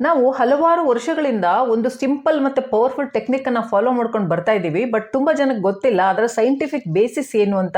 ನಾವು ಹಲವಾರು ವರ್ಷಗಳಿಂದ ಒಂದು ಸಿಂಪಲ್ ಮತ್ತು ಪವರ್ಫುಲ್ ಟೆಕ್ನಿಕ್ಕನ್ನು ಫಾಲೋ ಮಾಡ್ಕೊಂಡು ಬರ್ತಾ ಇದ್ದೀವಿ ಬಟ್ ತುಂಬ ಜನಕ್ಕೆ ಗೊತ್ತಿಲ್ಲ ಅದರ ಸೈಂಟಿಫಿಕ್ ಬೇಸಿಸ್ ಏನು ಅಂತ.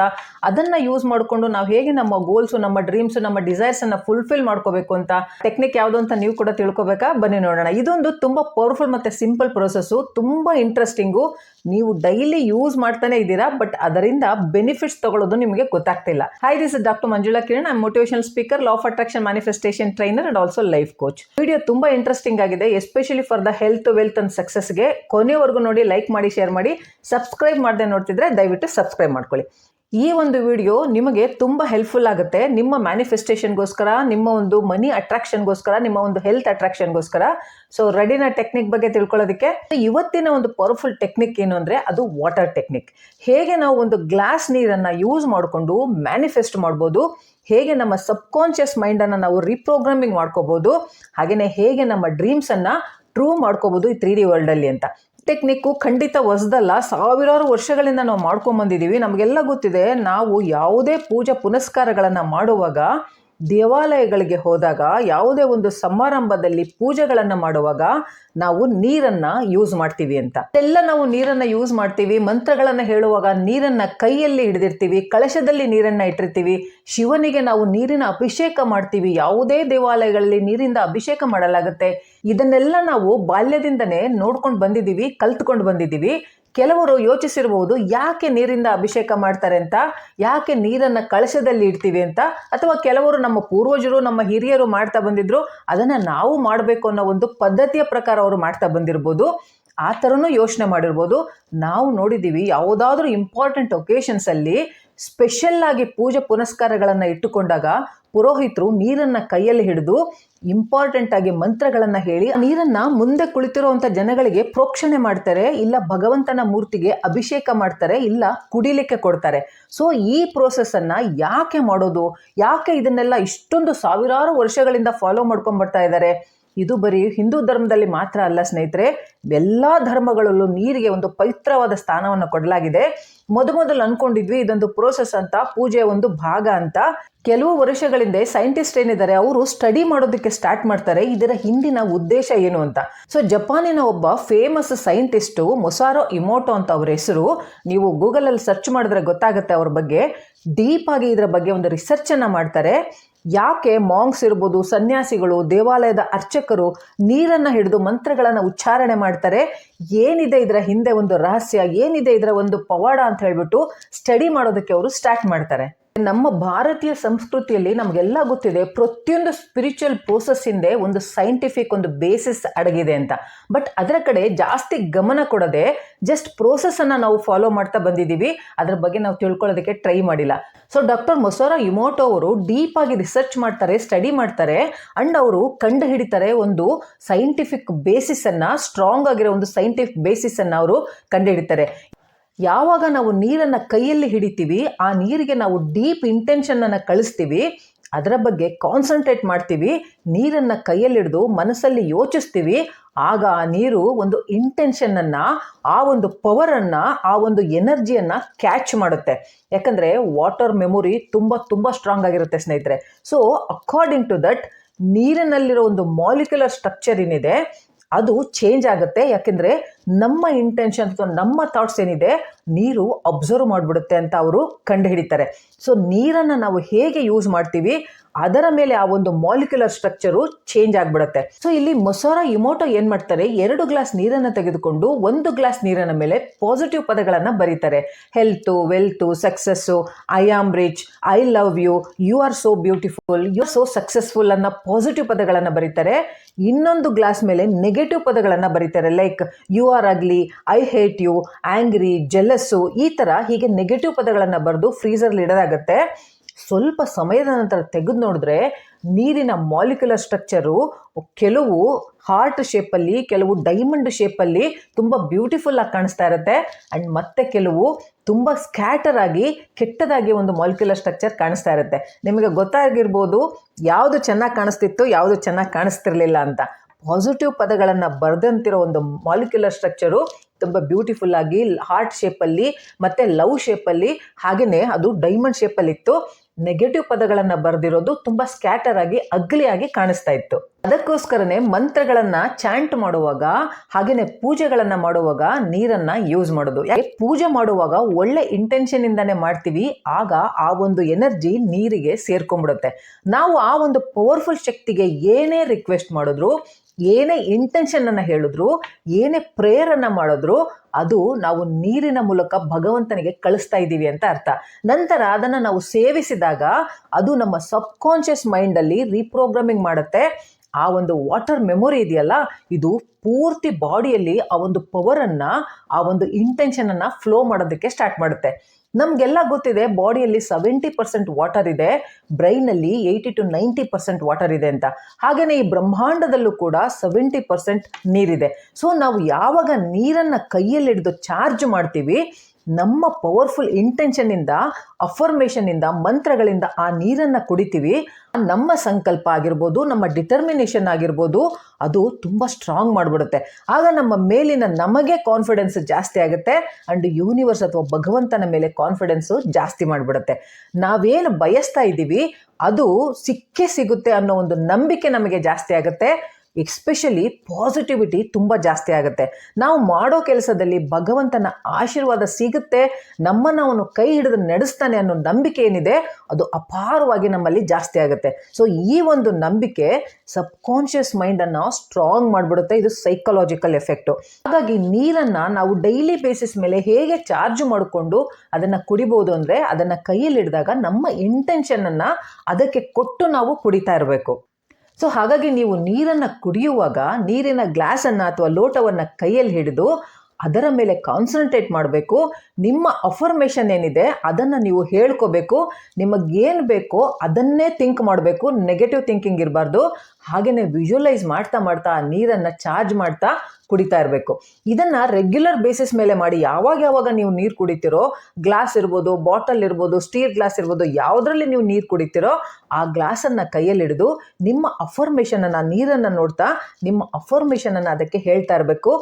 ಅದನ್ನು ಯೂಸ್ ಮಾಡಿಕೊಂಡು ನಾವು ಹೇಗೆ ನಮ್ಮ ಗೋಲ್ಸು ನಮ್ಮ ಡ್ರೀಮ್ಸು ನಮ್ಮ ಡಿಸೈರ್ಸನ್ನು ಫುಲ್ಫಿಲ್ ಮಾಡ್ಕೋಬೇಕು ಅಂತ. ಟೆಕ್ನಿಕ್ ಯಾವುದು ಅಂತ ನೀವು ಕೂಡ ತಿಳ್ಕೊಬೇಕಾ? ಬನ್ನಿ ನೋಡೋಣ. ಇದೊಂದು ತುಂಬ ಪವರ್ಫುಲ್ ಮತ್ತು ಸಿಂಪಲ್ ಪ್ರೊಸೆಸ್ಸು ತುಂಬ ಇಂಟ್ರೆಸ್ಟಿಂಗು ನೀವು ಡೈಲಿ ಯೂಸ್ ಮಾಡ್ತಾನೆ ಇದ್ದೀರಾ ಬಟ್ ಅದರಿಂದ ಬೆನಿಫಿಟ್ಸ್ ತಗೊಳ್ಳೋದು ನಿಮಗೆ ಗೊತ್ತಾಗ್ತಿಲ್ಲ. Hi this doctor Manjula Kiran I motivational speaker law of attraction manifestation trainer and also life coach video ತುಂಬಾ ಇಂಟ್ರೆಸ್ಟಿಂಗ್ ಆಗಿದೆ especially for the health wealth and ಸಕ್ಸಸ್ಗೆ ಕೊನೆವರೆಗೂ ನೋಡಿ ಲೈಕ್ ಮಾಡಿ ಶೇರ್ ಮಾಡಿ ಸಬ್ಸ್ಕ್ರೈಬ್ ಮಾಡದೆ ನೋಡ್ತಿದ್ರೆ ದಯವಿಟ್ಟು ಸಬ್ಸ್ಕ್ರೈಬ್ ಮಾಡ್ಕೊಳ್ಳಿ. ಈ ಒಂದು ವಿಡಿಯೋ ನಿಮಗೆ ತುಂಬ ಹೆಲ್ಪ್ಫುಲ್ ಆಗುತ್ತೆ. ನಿಮ್ಮ ಮ್ಯಾನಿಫೆಸ್ಟೇಷನ್ಗೋಸ್ಕರ ನಿಮ್ಮ ಒಂದು ಮನಿ ಅಟ್ರಾಕ್ಷನ್ಗೋಸ್ಕರ ನಿಮ್ಮ ಒಂದು ಹೆಲ್ತ್ ಅಟ್ರಾಕ್ಷನ್ಗೋಸ್ಕರ ಸೊ ರೆಡಿನ ಟೆಕ್ನಿಕ್ ಬಗ್ಗೆ ತಿಳ್ಕೊಳ್ಳೋದಕ್ಕೆ, ಇವತ್ತಿನ ಒಂದು ಪವರ್ಫುಲ್ ಟೆಕ್ನಿಕ್ ಏನು ಅಂದರೆ, ಅದು ವಾಟರ್ ಟೆಕ್ನಿಕ್ ಹೇಗೆ ನಾವು ಒಂದು ಗ್ಲಾಸ್ ನೀರನ್ನು ಯೂಸ್ ಮಾಡಿಕೊಂಡು ಮ್ಯಾನಿಫೆಸ್ಟ್ ಮಾಡ್ಬೋದು ಹೇಗೆ ನಮ್ಮ ಸಬ್ಕಾನ್ಷಿಯಸ್ ಮೈಂಡನ್ನು ನಾವು ರೀಪ್ರೋಗ್ರಾಮಿಂಗ್ ಮಾಡ್ಕೋಬೋದು ಹಾಗೆಯೇ ಹೇಗೆ ನಮ್ಮ ಡ್ರೀಮ್ಸನ್ನು ಟ್ರೂ ಮಾಡ್ಕೋಬೋದು ಈ ತ್ರೀ ಡಿ ವರ್ಲ್ಡಲ್ಲಿ ಅಂತ. ಟೆಕ್ನಿಕ್ಕು ಖಂಡಿತ ಹೊಸದಲ್ಲ. ಸಾವಿರಾರು ವರ್ಷಗಳಿಂದ ನಾವು ಮಾಡ್ಕೊಂಬಂದಿದ್ದೀವಿ. ನಮಗೆಲ್ಲ ಗೊತ್ತಿದೆ, ನಾವು ಯಾವುದೇ ಪೂಜಾ ಪುನಸ್ಕಾರಗಳನ್ನು ಮಾಡುವಾಗ ದೇವಾಲಯಗಳಿಗೆ ಹೋದಾಗ ಯಾವುದೇ ಒಂದು ಸಮಾರಂಭದಲ್ಲಿ ಪೂಜೆಗಳನ್ನು ಮಾಡುವಾಗ ನಾವು ನೀರನ್ನು ಯೂಸ್ ಮಾಡ್ತೀವಿ ಅಂತ. ಎಲ್ಲ ನಾವು ನೀರನ್ನು ಯೂಸ್ ಮಾಡ್ತೀವಿ, ಮಂತ್ರಗಳನ್ನು ಹೇಳುವಾಗ ನೀರನ್ನು ಕೈಯಲ್ಲಿ ಹಿಡಿದಿರ್ತೀವಿ, ಕಳಶದಲ್ಲಿ ನೀರನ್ನು ಇಟ್ಟಿರ್ತೀವಿ, ಶಿವನಿಗೆ ನಾವು ನೀರಿನ ಅಭಿಷೇಕ ಮಾಡ್ತೀವಿ, ಯಾವುದೇ ದೇವಾಲಯಗಳಲ್ಲಿ ನೀರಿಂದ ಅಭಿಷೇಕ ಮಾಡಲಾಗುತ್ತೆ. ಇದನ್ನೆಲ್ಲ ನಾವು ಬಾಲ್ಯದಿಂದನೇ ನೋಡ್ಕೊಂಡು ಬಂದಿದ್ದೀವಿ, ಕಲ್ತ್ಕೊಂಡು ಬಂದಿದ್ದೀವಿ. ಕೆಲವರು ಯೋಚಿಸಿರಬಹುದು ಯಾಕೆ ನೀರಿಂದ ಅಭಿಷೇಕ ಮಾಡ್ತಾರೆ ಅಂತ, ಯಾಕೆ ನೀರನ್ನು ಕಳಶದಲ್ಲಿ ಇಡ್ತೀವಿ ಅಂತ, ಅಥವಾ ಕೆಲವರು ನಮ್ಮ ಪೂರ್ವಜರು, ನಮ್ಮ ಹಿರಿಯರು ಮಾಡ್ತಾ ಬಂದಿದ್ರು, ಅದನ್ನು ನಾವು ಮಾಡಬೇಕು ಅನ್ನೋ ಒಂದು ಪದ್ಧತಿಯ ಪ್ರಕಾರ ಅವರು ಮಾಡ್ತಾ ಬಂದಿರ್ಬೋದು, ಆ ಥರನೂ ಯೋಚನೆ ಮಾಡಿರ್ಬೋದು. ನಾವು ನೋಡಿದ್ದೀವಿ ಯಾವುದಾದ್ರೂ ಇಂಪಾರ್ಟೆಂಟ್ ಒಕೇಶನ್ಸಲ್ಲಿ ಸ್ಪೆಷಲ್ ಆಗಿ ಪೂಜೆ ಪುನಸ್ಕಾರಗಳನ್ನು ಇಟ್ಟುಕೊಂಡಾಗ ಪುರೋಹಿತರು ನೀರನ್ನು ಕೈಯಲ್ಲಿ ಹಿಡಿದು ಇಂಪಾರ್ಟೆಂಟ್ ಆಗಿ ಮಂತ್ರಗಳನ್ನು ಹೇಳಿ ನೀರನ್ನ ಮುಂದೆ ಕುಳಿತಿರುವಂಥ ಜನಗಳಿಗೆ ಪ್ರೋಕ್ಷಣೆ ಮಾಡ್ತಾರೆ, ಇಲ್ಲ ಭಗವಂತನ ಮೂರ್ತಿಗೆ ಅಭಿಷೇಕ ಮಾಡ್ತಾರೆ, ಇಲ್ಲ ಕುಡಿಲಿಕ್ಕೆ ಕೊಡ್ತಾರೆ. ಸೊ ಈ ಪ್ರೋಸೆಸ್ಸನ್ನು ಯಾಕೆ ಮಾಡೋದು? ಯಾಕೆ ಇದನ್ನೆಲ್ಲ ಇಷ್ಟೊಂದು ಸಾವಿರಾರು ವರ್ಷಗಳಿಂದ ಫಾಲೋ ಮಾಡ್ಕೊಂಡು ಬರ್ತಾ ಇದ್ದಾರೆ? ಇದು ಬರೀ ಹಿಂದೂ ಧರ್ಮದಲ್ಲಿ ಮಾತ್ರ ಅಲ್ಲ ಸ್ನೇಹಿತರೆ, ಎಲ್ಲ ಧರ್ಮಗಳಲ್ಲೂ ನೀರಿಗೆ ಒಂದು ಪವಿತ್ರವಾದ ಸ್ಥಾನವನ್ನು ಕೊಡಲಾಗಿದೆ. ಮೊದಮೊದಲು ಅನ್ಕೊಂಡಿದ್ವಿ ಇದೊಂದು ಪ್ರೋಸೆಸ್ ಅಂತ, ಪೂಜೆಯ ಒಂದು ಭಾಗ ಅಂತ. ಕೆಲವು ವರ್ಷಗಳಿಂದ ಸೈಂಟಿಸ್ಟ್ ಏನಿದ್ದಾರೆ, ಅವರು ಸ್ಟಡಿ ಮಾಡೋದಕ್ಕೆ ಸ್ಟಾರ್ಟ್ ಮಾಡ್ತಾರೆ. ಇದರ ಹಿಂದಿನ ಉದ್ದೇಶ ಏನು ಅಂತ. ಸೊ ಜಪಾನಿನ ಒಬ್ಬ ಫೇಮಸ್ ಸೈಂಟಿಸ್ಟು ಮೊಸಾರೋ ಇಮೋಟೋ ಅಂತ ಅವ್ರ ಹೆಸರು. ನೀವು ಗೂಗಲಲ್ಲಿ ಸರ್ಚ್ ಮಾಡಿದ್ರೆ ಗೊತ್ತಾಗುತ್ತೆ ಅವ್ರ ಬಗ್ಗೆ. ಡೀಪ್ ಆಗಿ ಇದರ ಬಗ್ಗೆ ಒಂದು ರಿಸರ್ಚನ್ನು ಮಾಡ್ತಾರೆ. ಯಾಕೆ ಮಾಂಗ್ಸ್ ಇರ್ಬೋದು, ಸನ್ಯಾಸಿಗಳು, ದೇವಾಲಯದ ಅರ್ಚಕರು ನೀರನ್ನು ಹಿಡಿದು ಮಂತ್ರಗಳನ್ನು ಉಚ್ಚಾರಣೆ ಮಾಡ್ತಾರೆ? ಏನಿದೆ ಇದರ ಹಿಂದೆ ಒಂದು ರಹಸ್ಯ, ಏನಿದೆ ಇದರ ಒಂದು ಪವಾಡ ಅಂತ ಹೇಳಿಬಿಟ್ಟು ಸ್ಟಡಿ ಮಾಡೋದಕ್ಕೆ ಅವರು ಸ್ಟಾರ್ಟ್ ಮಾಡ್ತಾರೆ. ನಮ್ಮ ಭಾರತೀಯ ಸಂಸ್ಕೃತಿಯಲ್ಲಿ ನಮಗೆಲ್ಲ ಗೊತ್ತಿದೆ, ಪ್ರತಿಯೊಂದು ಸ್ಪಿರಿಚುವಲ್ ಪ್ರೋಸೆಸ್ ಹಿಂದೆ ಒಂದು ಸೈಂಟಿಫಿಕ್ ಒಂದು ಬೇಸಿಸ್ ಅಡಗಿದೆ ಅಂತ. ಬಟ್ ಅದರ ಕಡೆ ಜಾಸ್ತಿ ಗಮನ ಕೊಡದೆ ಜಸ್ಟ್ ಪ್ರೋಸೆಸ್ಸನ್ನು ನಾವು ಫಾಲೋ ಮಾಡ್ತಾ ಬಂದಿದ್ದೀವಿ. ಅದರ ಬಗ್ಗೆ ನಾವು ತಿಳ್ಕೊಳ್ಳೋದಕ್ಕೆ ಟ್ರೈ ಮಾಡಿಲ್ಲ. ಸೊ ಡಾಕ್ಟರ್ ಮೊಸೋರಾ ಇಮೋಟೋ ಅವರು ಡೀಪ್ ಆಗಿ ರಿಸರ್ಚ್ ಮಾಡ್ತಾರೆ ಸ್ಟಡಿ ಮಾಡ್ತಾರೆ ಅಂಡ್ ಅವರು ಕಂಡು ಹಿಡಿತಾರೆ ಒಂದು ಸೈಂಟಿಫಿಕ್ ಬೇಸಿಸ್ ಅನ್ನ ಸ್ಟ್ರಾಂಗ್ ಆಗಿರೋ ಒಂದು ಸೈಂಟಿಫಿಕ್ ಬೇಸಿಸ್ ಅನ್ನ ಅವರು ಕಂಡುಹಿಡಿತಾರೆ. ಯಾವಾಗ ನಾವು ನೀರನ್ನು ಕೈಯಲ್ಲಿ ಹಿಡಿತೀವಿ, ಆ ನೀರಿಗೆ ನಾವು ಡೀಪ್ ಇಂಟೆನ್ಷನನ್ನು ಕಳಿಸ್ತೀವಿ, ಅದರ ಬಗ್ಗೆ ಕಾನ್ಸಂಟ್ರೇಟ್ ಮಾಡ್ತೀವಿ, ನೀರನ್ನು ಕೈಯಲ್ಲಿ ಹಿಡಿದು ಮನಸ್ಸಲ್ಲಿ ಯೋಚಿಸ್ತೀವಿ, ಆಗ ಆ ನೀರು ಒಂದು ಇಂಟೆನ್ಷನನ್ನು ಆ ಒಂದು ಪವರನ್ನು ಆ ಒಂದು ಎನರ್ಜಿಯನ್ನು ಕ್ಯಾಚ್ ಮಾಡುತ್ತೆ. ಯಾಕಂದರೆ ವಾಟರ್ ಮೆಮೊರಿ ತುಂಬ ತುಂಬ ಸ್ಟ್ರಾಂಗ್ ಆಗಿರುತ್ತೆ ಸ್ನೇಹಿತರೆ. ಸೊ ಅಕಾರ್ಡಿಂಗ್ ಟು ದಟ್ ನೀರಿನಲ್ಲಿರೋ ಒಂದು ಮಾಲಿಕ್ಯುಲರ್ ಸ್ಟ್ರಕ್ಚರ್ ಏನಿದೆ ಅದು ಚೇಂಜ್ ಆಗುತ್ತೆ. ಯಾಕೆಂದರೆ ನಮ್ಮ ಇಂಟೆನ್ಷನ್ ಅಥವಾ ನಮ್ಮ ಥಾಟ್ಸ್ ಏನಿದೆ, ನೀರು ಅಬ್ಸರ್ವ್ ಮಾಡಿಬಿಡುತ್ತೆ ಅಂತ ಅವರು ಕಂಡುಹಿಡಿತಾರೆ. ಸೊ ನೀರನ್ನು ನಾವು ಹೇಗೆ ಯೂಸ್ ಮಾಡ್ತೀವಿ? ಅದರ ಮೇಲೆ ಆ ಒಂದು ಮಾಲಿಕ್ಯುಲರ್ ಸ್ಟ್ರಕ್ಚರು ಚೇಂಜ್ ಆಗಿಬಿಡುತ್ತೆ. ಸೊ ಇಲ್ಲಿ ಮೊಸೋರಾ ಇಮೋಟೋ ಏನು ಮಾಡ್ತಾರೆ? ಎರಡು ಗ್ಲಾಸ್ ನೀರನ್ನು ತೆಗೆದುಕೊಂಡು ಒಂದು ಗ್ಲಾಸ್ ನೀರನ್ನ ಮೇಲೆ ಪಾಸಿಟಿವ್ ಪದಗಳನ್ನು ಬರೀತಾರೆ. Health wealth success I am rich I love you you are so beautiful you are so successful ಅನ್ನ ಪಾಸಿಟಿವ್ ಪದಗಳನ್ನು ಬರೀತಾರೆ. ಇನ್ನೊಂದು ಗ್ಲಾಸ್ ಮೇಲೆ ನೆಗೆಟಿವ್ ಪದಗಳನ್ನು ಬರೀತಾರೆ. Like you are ugly I hate you angry jealous ಈ ಥರ ಹೀಗೆ ನೆಗೆಟಿವ್ ಪದಗಳನ್ನು ಬರೆದು ಫ್ರೀಸರ್ಲಿ ಇಡೋದಾಗತ್ತೆ. ಸ್ವಲ್ಪ ಸಮಯದ ನಂತರ ತೆಗೆದು ನೋಡಿದ್ರೆ ನೀರಿನ ಮಾಲಿಕ್ಯುಲರ್ ಸ್ಟ್ರಕ್ಚರು ಕೆಲವು ಹಾರ್ಟ್ ಶೇಪಲ್ಲಿ ಕೆಲವು ಡೈಮಂಡ್ ಶೇಪಲ್ಲಿ ತುಂಬ ಬ್ಯೂಟಿಫುಲ್ ಆಗಿ ಕಾಣಿಸ್ತಾ ಇರುತ್ತೆ. ಆ್ಯಂಡ್ ಮತ್ತೆ ಕೆಲವು ತುಂಬ ಸ್ಕ್ಯಾಟರ್ ಆಗಿ, ಕೆಟ್ಟದಾಗಿ ಒಂದು ಮಾಲಿಕ್ಯುಲರ್ ಸ್ಟ್ರಕ್ಚರ್ ಕಾಣಿಸ್ತಾ ಇರುತ್ತೆ. ನಿಮಗೆ ಗೊತ್ತಾಗಿರ್ಬೋದು ಯಾವುದು ಚೆನ್ನಾಗಿ ಕಾಣಿಸ್ತಿತ್ತು, ಯಾವುದು ಚೆನ್ನಾಗಿ ಕಾಣಿಸ್ತಿರ್ಲಿಲ್ಲ ಅಂತ. ಪಾಸಿಟಿವ್ ಪದಗಳನ್ನು ಬರೆದಂತಿರೋ ಒಂದು ಮಾಲಿಕ್ಯುಲರ್ ಸ್ಟ್ರಕ್ಚರು ತುಂಬ ಬ್ಯೂಟಿಫುಲ್ ಆಗಿ ಹಾರ್ಟ್ ಶೇಪಲ್ಲಿ ಮತ್ತು ಲವ್ ಶೇಪಲ್ಲಿ ಹಾಗೆಯೇ ಅದು ಡೈಮಂಡ್ ಶೇಪಲ್ಲಿ ಇತ್ತು ನೆಗೆಟಿವ್ ಪದಗಳನ್ನು ಬರೆದಿರೋದು ತುಂಬ ಸ್ಕ್ಯಾಟರ್ ಆಗಿ ಅಗ್ಲಿ ಆಗಿ ಕಾಣಿಸ್ತಾ ಇತ್ತು. ಅದಕ್ಕೋಸ್ಕರನೇ ಮಂತ್ರಗಳನ್ನ ಚಾಂಟ್ ಮಾಡುವಾಗ, ಹಾಗೇನೆ ಪೂಜೆಗಳನ್ನ ಮಾಡುವಾಗ ನೀರನ್ನ ಯೂಸ್ ಮಾಡೋದು. ಯಾಕೆ? ಪೂಜೆ ಮಾಡುವಾಗ ಒಳ್ಳೆ ಇಂಟೆನ್ಷನ್ ಇಂದಾನೆ ಮಾಡ್ತೀವಿ, ಆಗ ಆ ಒಂದು ಎನರ್ಜಿ ನೀರಿಗೆ ಸೇರ್ಕೊಂಡ್ಬಿಡುತ್ತೆ. ನಾವು ಆ ಒಂದು ಪವರ್ಫುಲ್ ಶಕ್ತಿಗೆ ಏನೇ ರಿಕ್ವೆಸ್ಟ್ ಮಾಡಿದ್ರು ಏನೇ ಇಂಟೆನ್ಷನ್ ಅನ್ನ ಹೇಳಿದ್ರು, ಏನೇ ಪ್ರೇಯರ್ ಅನ್ನ ಮಾಡಿದ್ರು, ಅದು ನಾವು ನೀರಿನ ಮೂಲಕ ಭಗವಂತನಿಗೆ ಕಳಿಸ್ತಾ ಇದ್ದೀವಿ ಅಂತ ಅರ್ಥ. ನಂತರ ಅದನ್ನು ನಾವು ಸೇವಿಸಿದಾಗ ಅದು ನಮ್ಮ ಸಬ್ಕಾನ್ಷಿಯಸ್ ಮೈಂಡಲ್ಲಿ ರೀಪ್ರೋಗ್ರಾಮಿಂಗ್ ಮಾಡುತ್ತೆ. ಆ ಒಂದು ವಾಟರ್ ಮೆಮೊರಿ ಇದೆಯಲ್ಲ, ಇದು ಪೂರ್ತಿ ಬಾಡಿಯಲ್ಲಿ ಆ ಒಂದು ಪವರನ್ನು ಆ ಒಂದು ಇಂಟೆನ್ಷನನ್ನು ಫ್ಲೋ ಮಾಡೋದಕ್ಕೆ ಸ್ಟಾರ್ಟ್ ಮಾಡುತ್ತೆ. ನಮಗೆಲ್ಲ ಗೊತ್ತಿದೆ ಬಾಡಿಯಲ್ಲಿ ಸೆವೆಂಟಿ ಪರ್ಸೆಂಟ್ ವಾಟರ್ ಇದೆ ಬ್ರೈನಲ್ಲಿ eighty to ninety percent water ಇದೆ ಅಂತ. ಹಾಗೆಯೇ ಈ ಬ್ರಹ್ಮಾಂಡದಲ್ಲೂ ಕೂಡ ಸೆವೆಂಟಿ ಪರ್ಸೆಂಟ್ ನೀರಿದೆ. ಸೊ ನಾವು ಯಾವಾಗ ನೀರನ್ನು ಕೈಯಲ್ಲಿ ಹಿಡಿದು ಚಾರ್ಜ್ ಮಾಡ್ತೀವಿ ನಮ್ಮ ಪವರ್ಫುಲ್ ಇಂಟೆನ್ಷನ್ನಿಂದ ಅಫರ್ಮೇಷನ್ನಿಂದ ಮಂತ್ರಗಳಿಂದ ಆ ನೀರನ್ನು ಕುಡಿತೀವಿ. ನಮ್ಮ ಸಂಕಲ್ಪ ಆಗಿರ್ಬೋದು, ನಮ್ಮ ಡಿಟರ್ಮಿನೇಷನ್ ಆಗಿರ್ಬೋದು, ಅದು ತುಂಬ ಸ್ಟ್ರಾಂಗ್ ಮಾಡಿಬಿಡುತ್ತೆ. ಆಗ ನಮ್ಮ ಮೇಲಿನ ನಮಗೆ ಕಾನ್ಫಿಡೆನ್ಸ್ ಜಾಸ್ತಿ ಆಗುತ್ತೆ ಆ್ಯಂಡ್ ಯೂನಿವರ್ಸ್ ಅಥವಾ ಭಗವಂತನ ಮೇಲೆ ಕಾನ್ಫಿಡೆನ್ಸು ಜಾಸ್ತಿ ಮಾಡಿಬಿಡುತ್ತೆ. ನಾವೇನು ಬಯಸ್ತಾ ಇದ್ದೀವಿ, ಅದು ಸಿಕ್ಕೇ ಸಿಗುತ್ತೆ ಅನ್ನೋ ಒಂದು ನಂಬಿಕೆ ನಮಗೆ ಜಾಸ್ತಿ ಆಗುತ್ತೆ. ಎಸ್ಪೆಷಲಿ ಪಾಸಿಟಿವಿಟಿ ತುಂಬ ಜಾಸ್ತಿ ಆಗುತ್ತೆ. ನಾವು ಮಾಡೋ ಕೆಲಸದಲ್ಲಿ ಭಗವಂತನ ಆಶೀರ್ವಾದ ಸಿಗುತ್ತೆ, ನಮ್ಮನ್ನು ಅವನು ಕೈ ಹಿಡಿದು ನಡೆಸ್ತಾನೆ ಅನ್ನೋ ನಂಬಿಕೆ ಏನಿದೆ, ಅದು ಅಪಾರವಾಗಿ ನಮ್ಮಲ್ಲಿ ಜಾಸ್ತಿ ಆಗುತ್ತೆ. ಸೊ ಈ ಒಂದು ನಂಬಿಕೆ ಸಬ್ ಕಾನ್ಷಿಯಸ್ ಮೈಂಡನ್ನು ಸ್ಟ್ರಾಂಗ್ ಮಾಡಿಬಿಡುತ್ತೆ. ಇದು ಸೈಕಲಾಜಿಕಲ್ ಎಫೆಕ್ಟು ಹಾಗಾಗಿ ನೀರನ್ನು ನಾವು ಡೈಲಿ ಬೇಸಿಸ್ ಮೇಲೆ ಹೇಗೆ ಚಾರ್ಜ್ ಮಾಡಿಕೊಂಡು ಅದನ್ನು ಕುಡಿಬೋದು ಅಂದರೆ ಅದನ್ನು ಕೈಯಲ್ಲಿ ಹಿಡಿದಾಗ ನಮ್ಮ ಇಂಟೆನ್ಷನನ್ನು ಅದಕ್ಕೆ ಕೊಟ್ಟು ನಾವು ಕುಡಿತಾ ಇರಬೇಕು. ಸೊ ಹಾಗಾಗಿ ನೀವು ನೀರನ್ನು ಕುಡಿಯುವಾಗ ನೀರಿನ ಗ್ಲಾಸನ್ನು ಅಥವಾ ಲೋಟವನ್ನು ಕೈಯಲ್ಲಿ ಹಿಡಿದು ಅದರ ಮೇಲೆ ಕಾನ್ಸಂಟ್ರೇಟ್ ಮಾಡಬೇಕು. ನಿಮ್ಮ ಅಫರ್ಮೇಷನ್ ಏನಿದೆ, ಅದನ್ನು ನೀವು ಹೇಳ್ಕೋಬೇಕು. ನಿಮಗೇನು ಬೇಕೋ ಅದನ್ನೇ ಥಿಂಕ್ ಮಾಡಬೇಕು. ನೆಗೆಟಿವ್ ಥಿಂಕಿಂಗ್ ಇರಬಾರ್ದು. ಹಾಗೆಯೇ ವಿಜುವಲೈಸ್ ಮಾಡ್ತಾ ಮಾಡ್ತಾ ನೀರನ್ನು ಚಾರ್ಜ್ ಮಾಡ್ತಾ ಕುಡಿತಾ ಇರಬೇಕು. ಇದನ್ನು ರೆಗ್ಯುಲರ್ ಬೇಸಿಸ್ ಮೇಲೆ ಮಾಡಿ, ಯಾವಾಗ ಯಾವಾಗ ನೀವು ನೀರು ಕುಡಿತೀರೋ ಗ್ಲಾಸ್ ಇರ್ಬೋದು ಬಾಟಲ್ ಇರ್ಬೋದು ಸ್ಟೀಲ್ ಗ್ಲಾಸ್ ಇರ್ಬೋದು, ಯಾವುದರಲ್ಲಿ ನೀವು ನೀರು ಕುಡಿತೀರೋ, ಆ ಗ್ಲಾಸನ್ನು ಕೈಯಲ್ಲಿ ಹಿಡಿದು ನಿಮ್ಮ ಅಫರ್ಮೇಷನನ್ನು ನೀರನ್ನು ನೋಡ್ತಾ ನಿಮ್ಮ ಅಫರ್ಮೇಷನನ್ನು ಅದಕ್ಕೆ ಹೇಳ್ತಾ ಇರಬೇಕು.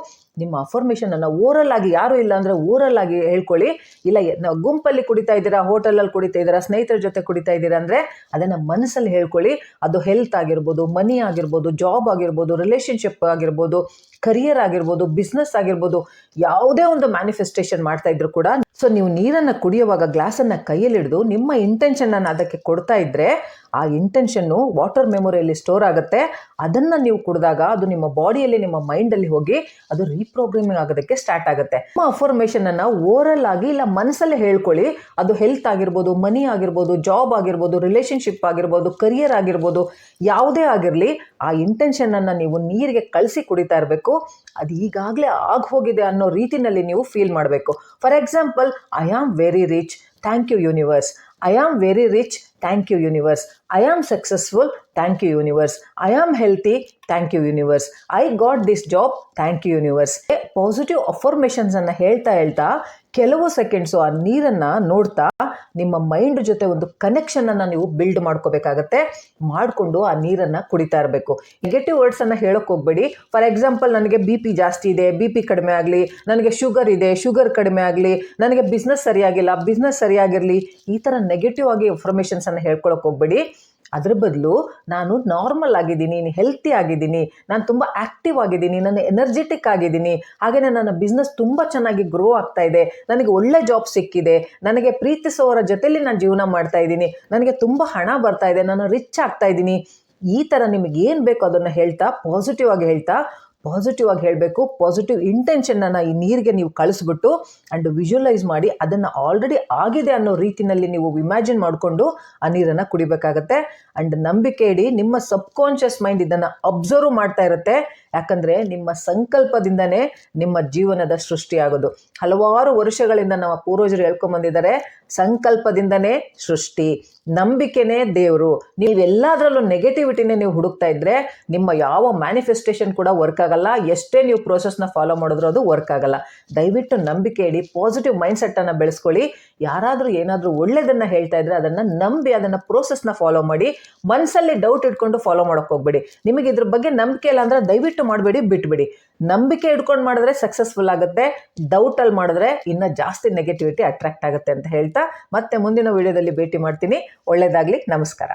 ನಿಮ್ಮ ಅಫರ್ಮೇಷನನ್ನು ಓರಲ್ ಆಗಿ ಯಾರು ಇಲ್ಲ ಅಂದರೆ ಓರಲ್ ಆಗಿ ಹೇಳ್ಕೊಳ್ಳಿ. ಇಲ್ಲ ಗುಂಪಲ್ಲಿ ಕುಡಿತಾ ಇದ್ದೀರಾ ಹೋಟೆಲಲ್ಲಿ ಕುಡಿತಾ ಇದ್ದೀರಾ, ಸ್ನೇಹಿತರ ಜೊತೆ ಕುಡಿತಾ ಇದ್ದೀರಾ ಅಂದರೆ ಅದನ್ನು ಮನಸ್ಸಲ್ಲಿ ಹೇಳ್ಕೊಳ್ಳಿ. ಅದು ಹೆಲ್ತ್ ಆಗಿರ್ಬೋದು ಮನಿ ಆಗಿರ್ಬೋದು ಜಾಬ್ ಆಗಿರ್ಬೋದು ರಿಲೇಷನ್ಶಿಪ್ ಆಗಿರ್ಬೋದು ಕರಿಯರ್ ಆಗಿರ್ಬೋದು ಬಿಸ್ನೆಸ್ ಆಗಿರ್ಬೋದು, ಯಾವುದೇ ಒಂದು ಮ್ಯಾನಿಫೆಸ್ಟೇಷನ್ ಮಾಡ್ತಾ ಇದ್ರು ಕೂಡ ಸೊ ನೀವು ನೀರನ್ನು ಕುಡಿಯುವಾಗ ಗ್ಲಾಸನ್ನು ಕೈಯಲ್ಲಿ ಹಿಡಿದು ನಿಮ್ಮ ಇಂಟೆನ್ಷನನ್ನು ಅದಕ್ಕೆ ಕೊಡ್ತಾ ಇದ್ದರೆ ಆ ಇಂಟೆನ್ಷನ್ನು ವಾಟರ್ ಮೆಮೊರಿಯಲ್ಲಿ ಸ್ಟೋರ್ ಆಗುತ್ತೆ. ಅದನ್ನು ನೀವು ಕುಡಿದಾಗ ಅದು ನಿಮ್ಮ ಬಾಡಿಯಲ್ಲಿ ನಿಮ್ಮ ಮೈಂಡಲ್ಲಿ ಹೋಗಿ ಅದು ರೀಪ್ರೋಗ್ರಾಮಿಂಗ್ ಆಗೋದಕ್ಕೆ ಸ್ಟಾರ್ಟ್ ಆಗುತ್ತೆ. ನಿಮ್ಮ ಅಫರ್ಮೇಷನನ್ನು ಓರಲ್ ಆಗಿ ಇಲ್ಲ ಮನಸ್ಸಲ್ಲೇ ಹೇಳ್ಕೊಳ್ಳಿ. ಅದು ಹೆಲ್ತ್ ಆಗಿರ್ಬೋದು ಮನಿ ಆಗಿರ್ಬೋದು ಜಾಬ್ ಆಗಿರ್ಬೋದು ರಿಲೇಷನ್ಶಿಪ್ ಆಗಿರ್ಬೋದು ಕರಿಯರ್ ಆಗಿರ್ಬೋದು, ಯಾವುದೇ ಆಗಿರಲಿ ಆ ಇಂಟೆನ್ಷನನ್ನು ನೀವು ನೀರಿಗೆ ಕಳಿಸಿ ಕುಡಿತಾ ಇರಬೇಕು. ಅದು ಈಗಾಗಲೇ ಆಗಿ ಹೋಗಿದೆ ಅನ್ನೋ ರೀತಿನಲ್ಲಿ ನೀವು ಫೀಲ್ ಮಾಡಬೇಕು. For example I am very rich thank you universe I am very rich thank you universe I am successful thank you universe I am healthy thank you universe I got this job thank you universe positive ಅಫರ್ಮೇಷನ್ಸನ್ನು ಹೇಳ್ತಾ ಹೇಳ್ತಾ ಕೆಲವು seconds ಆ ನೀರನ್ನು ನೋಡ್ತಾ ನಿಮ್ಮ mind ಜೊತೆ ಒಂದು ಕನೆಕ್ಷನನ್ನು ನೀವು ಬಿಲ್ಡ್ ಮಾಡ್ಕೋಬೇಕಾಗತ್ತೆ. ಮಾಡಿಕೊಂಡು ಆ ನೀರನ್ನು ಕುಡಿತಾ ಇರಬೇಕು. ನೆಗೆಟಿವ್ ವರ್ಡ್ಸನ್ನು ಹೇಳೋಕೆ ಹೋಗಬೇಡಿ. ಫಾರ್ ಎಕ್ಸಾಂಪಲ್ ನನಗೆ ಬಿ ಪಿ ಜಾಸ್ತಿ ಇದೆ. ಬಿ ಪಿ ಕಡಿಮೆ ಆಗಲಿ. ನನಗೆ ಶುಗರ್ ಇದೆ. ಶುಗರ್ ಕಡಿಮೆ ಆಗಲಿ. ನನಗೆ ಬಿಸ್ನೆಸ್ ಸರಿಯಾಗಿಲ್ಲ. ಬಿಸ್ನೆಸ್ ಸರಿಯಾಗಿರಲಿ. ಈ ಥರ ನೆಗೆಟಿವ್ ಆಗಿ ಇನ್ಫಾರ್ಮೇಷನ್ಸನ್ನು ಹೇಳ್ಕೊಳಕ್ಕೆ ಹೋಗ್ಬೇಡಿ. ಅದ್ರ ಬದಲು ನಾನು ನಾರ್ಮಲ್ ಆಗಿದ್ದೀನಿ ಹೆಲ್ತಿ ಆಗಿದ್ದೀನಿ, ನಾನು ತುಂಬ ಆ್ಯಕ್ಟಿವ್ ಆಗಿದ್ದೀನಿ, ನಾನು ಎನರ್ಜೆಟಿಕ್ ಆಗಿದ್ದೀನಿ ಹಾಗೆಯೇ ನನ್ನ ಬಿಸ್ನೆಸ್ ತುಂಬ ಚೆನ್ನಾಗಿ ಗ್ರೋ ಆಗ್ತಾ ಇದೆ, ನನಗೆ ಒಳ್ಳೆ ಜಾಬ್ ಸಿಕ್ಕಿದೆ, ನನಗೆ ಪ್ರೀತಿಸೋರ ಜೊತೆಲಿ ನಾನು ಜೀವನ ಮಾಡ್ತಾ ಇದ್ದೀನಿ, ನನಗೆ ತುಂಬ ಹಣ ಬರ್ತಾ ಇದೆ, ನಾನು ರಿಚ್ ಆಗ್ತಾ ಇದ್ದೀನಿ. ಈ ಥರ ನಿಮಗೆ ಏನು ಬೇಕೋ ಅದನ್ನು ಹೇಳ್ತಾ ಪಾಸಿಟಿವ್ ಆಗಿ ಹೇಳ್ತಾ ಪಾಸಿಟಿವ್ ಆಗಿ ಹೇಳಬೇಕು ಪಾಸಿಟಿವ್ ಇಂಟೆನ್ಷನನ್ನು ಈ ನೀರಿಗೆ ನೀವು ಕಳಿಸ್ಬಿಟ್ಟು ಆ್ಯಂಡ್ ವಿಜುವಲೈಸ್ ಮಾಡಿ ಅದನ್ನು ಆಲ್ರೆಡಿ ಆಗಿದೆ ಅನ್ನೋ ರೀತಿಯಲ್ಲಿ ನೀವು ಇಮ್ಯಾಜಿನ್ ಮಾಡಿಕೊಂಡು ಆ ನೀರನ್ನು ಕುಡಿಬೇಕಾಗತ್ತೆ. ಆ್ಯಂಡ್ ನಂಬಿಕೆ ಇಡಿ ನಿಮ್ಮ ಸಬ್ಕಾನ್ಷಿಯಸ್ ಮೈಂಡ್ ಇದನ್ನು ಅಬ್ಸರ್ವ್ ಮಾಡ್ತಾ ಇರುತ್ತೆ. ಯಾಕಂದರೆ ನಿಮ್ಮ ಸಂಕಲ್ಪದಿಂದನೇ ನಿಮ್ಮ ಜೀವನದ ಸೃಷ್ಟಿಯಾಗೋದು ಹಲವಾರು ವರ್ಷಗಳಿಂದ ನಮ್ಮ ಪೂರ್ವಜರು ಹೇಳ್ಕೊಂಬಂದಿದ್ದಾರೆ, ಸಂಕಲ್ಪದಿಂದನೇ ಸೃಷ್ಟಿ, ನಂಬಿಕೆನೇ ದೇವರು. ನೀವೆಲ್ಲದರಲ್ಲೂ ನೆಗೆಟಿವಿಟಿನೇ ನೀವು ಹುಡುಕ್ತಾ ಇದ್ದರೆ ನಿಮ್ಮ ಯಾವ ಮ್ಯಾನಿಫೆಸ್ಟೇಷನ್ ಕೂಡ ವರ್ಕ್ ಆಗಲ್ಲ, ಎಷ್ಟೇ ನೀವು ಪ್ರೋಸೆಸ್ನ ಫಾಲೋ ಮಾಡಿದ್ರು ಅದು ವರ್ಕ್ ಆಗಲ್ಲ. ದಯವಿಟ್ಟು ನಂಬಿಕೆ ಇಡಿ ಪಾಸಿಟಿವ್ ಮೈಂಡ್ಸೆಟ್ಟನ್ನು ಬೆಳೆಸ್ಕೊಳ್ಳಿ. ಯಾರಾದರೂ ಏನಾದರೂ ಒಳ್ಳೆಯದನ್ನು ಹೇಳ್ತಾ ಇದ್ರೆ ಅದನ್ನು ನಂಬಿ ಅದನ್ನು ಪ್ರೋಸೆಸ್ನ ಫಾಲೋ ಮಾಡಿ ಮನಸ್ಸಲ್ಲಿ ಡೌಟ್ ಇಟ್ಕೊಂಡು ಫಾಲೋ ಮಾಡೋಕೆ ಹೋಗ್ಬೇಡಿ. ನಿಮಗೆ ಇದ್ರ ಬಗ್ಗೆ ನಂಬಿಕೆ ಇಲ್ಲ ಅಂದರೆ ದಯವಿಟ್ಟು ಮಾಡಬೇಡಿ, ಬಿಟ್ಬಿಡಿ. ನಂಬಿಕೆ ಇಟ್ಕೊಂಡು ಮಾಡಿದ್ರೆ ಸಕ್ಸಸ್ಫುಲ್ ಆಗುತ್ತೆ. ಡೌಟಲ್ಲಿ ಮಾಡಿದ್ರೆ ಇನ್ನೂ ಜಾಸ್ತಿ ನೆಗೆಟಿವಿಟಿ ಅಟ್ರಾಕ್ಟ್ ಆಗುತ್ತೆ ಅಂತ ಹೇಳ್ತಾ ಮತ್ತೆ ಮುಂದಿನ ವಿಡಿಯೋದಲ್ಲಿ ಭೇಟಿ ಮಾಡ್ತೀನಿ. ಒಳ್ಳೆಯದಾಗಲಿ ನಮಸ್ಕಾರ.